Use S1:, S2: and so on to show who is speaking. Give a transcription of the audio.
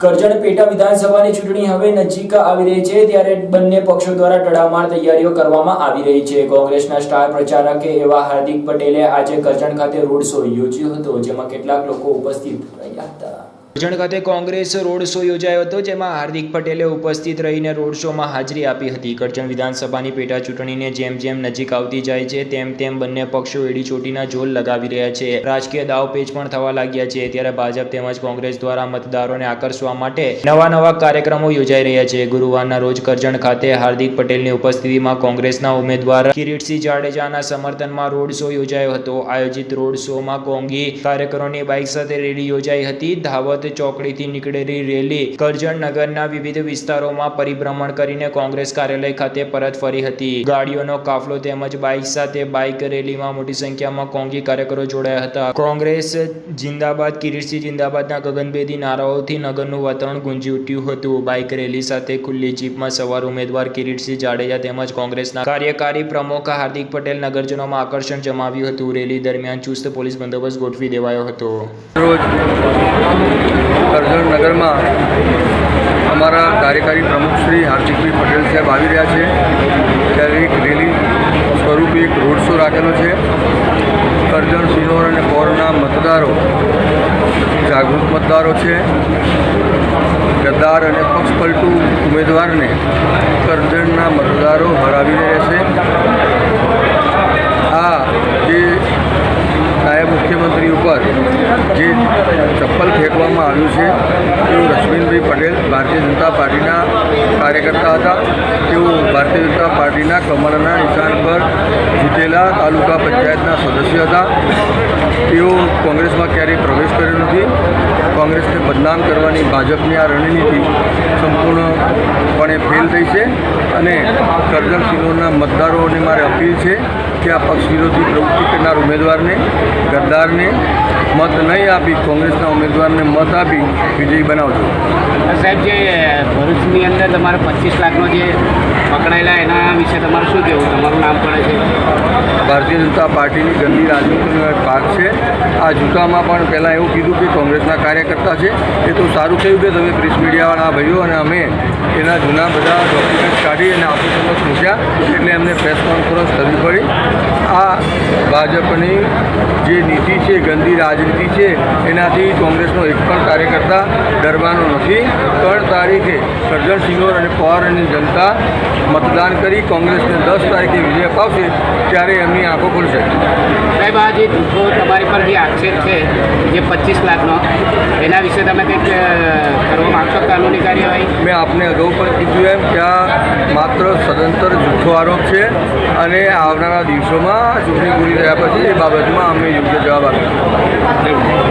S1: કરજણ પેટા વિધાનસભાની ચૂંટણી હવે નજીક આવી રહી છે, ત્યારે બંને પક્ષો દ્વારા તડામાર તૈયારીઓ કરવામાં આવી રહી છે. કોંગ્રેસના સ્ટાર પ્રચારક એવા હાર્દિક પટેલે આજે કરજણ ખાતે રોડ શો યોજ્યો હતો, જેમાં કેટલાક લોકો ઉપસ્થિત રહ્યા હતા. કરજણ ખાતે કોંગ્રેસ રોડ શો યોજાયો હતો, જેમાં હાર્દિક પટેલે ઉપસ્થિત રહીને રોડ શોમાં હાજરી આપી હતી. કરજણ વિધાનસભાની પેટા ચૂંટણીને જેમ જેમ નજીક આવતી જાય છે, તેમ તેમ બંને પક્ષો એડીચોટીના ઝોલ લગાવી રહ્યા છે. રાજકીય દાવપેચ પણ થવા લાગ્યા છે. ત્યારે ભાજપ તેમજ કોંગ્રેસ દ્વારા મતદારોને આકર્ષવા માટે નવા નવા કાર્યક્રમો યોજાઈ રહ્યા છે. ગુરુવારના રોજ કરજણ ખાતે હાર્દિક પટેલની ઉપસ્થિતિમાં કોંગ્રેસના ઉમેદવાર કિરીટસિંહ જાડેજાના સમર્થનમાં રોડ શો યોજાયો હતો. આયોજિત રોડ શોમાં કોંગી કાર્યકરોની બાઇક સાથે રેલી યોજાઈ હતી. ધાવત ચોકડીથી નીકળેલી રેલી કરજણ નગરના વિવિધ વિસ્તારોમાં પરિભ્રમણ કરીને કોંગ્રેસ કાર્યાલય ખાતે પરત ફરી હતી. ગાડીઓનો કાફલો તેમજ બાઇક સાથે બાઇક રેલીમાં મોટી સંખ્યામાં કોંગી કાર્યકરો જોડાયા હતા. કોંગ્રેસ જિંદાબાદ, કિરીટસિંહ જિંદાબાદના ગગનભેદી નારાઓથી નગરનું વાતાવરણ ગુંજી ઉઠ્યું હતું. બાઇક રેલી સાથે ખુલ્લી જીપમાં સવાર ઉમેદવાર કિરીટસિંહ જાડેજા તેમજ કોંગ્રેસના કાર્યકારી પ્રમુખ હાર્દિક પટેલ નગરજનોમાં આકર્ષણ જમાવ્યું હતું. રેલી દરમિયાન ચુસ્ત પોલીસ બંદોબસ્ત ગોઠવી દેવાયો હતો.
S2: રોજ કરજણ નગરમાં અમારા કાર્યકારી પ્રમુખ શ્રી હાર્દિકભાઈ પટેલ સાહેબ આવી રહ્યા છે. ત્યારે એક રેલી સ્વરૂપે એક રોડ શો રાખેલો છે. કરજણ સિનોર અને કોરના મતદારો, જાગૃત મતદારો છે. ગદ્દાર અને પક્ષપલટુ ઉમેદવારને કરજણના મતદારો હરાવીને રહેશે. આ જે નાયબ મુખ્યમંત્રી ઉપર જે ચપ્પલ ફેંકવામાં આવ્યું છે. તેઓ રશ્મિનભાઈ પટેલ ભારતીય જનતા પાર્ટીના કાર્યકર્તા હતા. તેઓ ભારતીય જનતા પાર્ટીના કમળના નિશાન પર જીતેલા તાલુકા પંચાયતના સદસ્ય હતા. તેઓ કોંગ્રેસમાં ક્યારેય પ્રવેશ કર્યો નથી. કોંગ્રેસને બદનામ કરવાની ભાજપની આ રણનીતિ સંપૂર્ણપણે ફેલ થઈ છે અને કરજણ સિંહોના મતદારોને મારે અપીલ છે આ પક્ષ વિરોધી પ્રવૃત્તિ કરનાર ઉમેદવારને ગદ્દારને મત નહીં આપી કોંગ્રેસના ઉમેદવારને મત આપી વિજયી બનાવજો.
S3: સાહેબ જે ભરૂચની અંદર તમારે પચીસ લાખનો જે પકડાયેલા એના વિશે તમારું શું કહેવું? તમારું નામ પડે છે?
S2: ભારતીય જનતા પાર્ટીની ગંદી રાજનીતિનો એક ભાગ છે. આ જૂથામાં પણ પહેલાં એવું કીધું કે કોંગ્રેસના કાર્યકર્તા છે. એ તો સારું થયું કે તમે પ્રેસ મીડિયાવાળા ભાઈઓ અને અમે એના જૂના બધા ડોક્યુમેન્ટ્સ કાઢી અને આપણી સમક્ષ મૂક્યા. એટલે એમને પ્રેસ કોન્ફરન્સ કરવી પડી. આ ભાજપની જે નીતિ છે, ગંદી રાજનીતિ છે, એનાથી કોંગ્રેસનો એક પણ કાર્યકર્તા ડરવાનો નથી. ત્રણ તારીખે સજ્જન સિંગોર અને પવારની જનતા મતદાન કરી કોંગ્રેસને દસ તારીખે વિજય અપાવશે, ત્યારે એમની આંખો ખુલશે.
S3: સાહેબ, આ જે જૂથો તમારી પર જે આક્ષેપ છે, જે પચીસ લાખનો, એના વિશે તમે કંઈક કરવા માગશો? કાનૂની કાર્યવાહી.
S2: મેં આપને અગાઉ પણ કીધું એમ કે આ માત્ર સદંતર જૂઠો આરોપ છે અને આવનારા દિવસોમાં ચૂંટણી પૂરી થયા પછી એ બાબતમાં અમે યોગ્ય જવાબ આપીશું.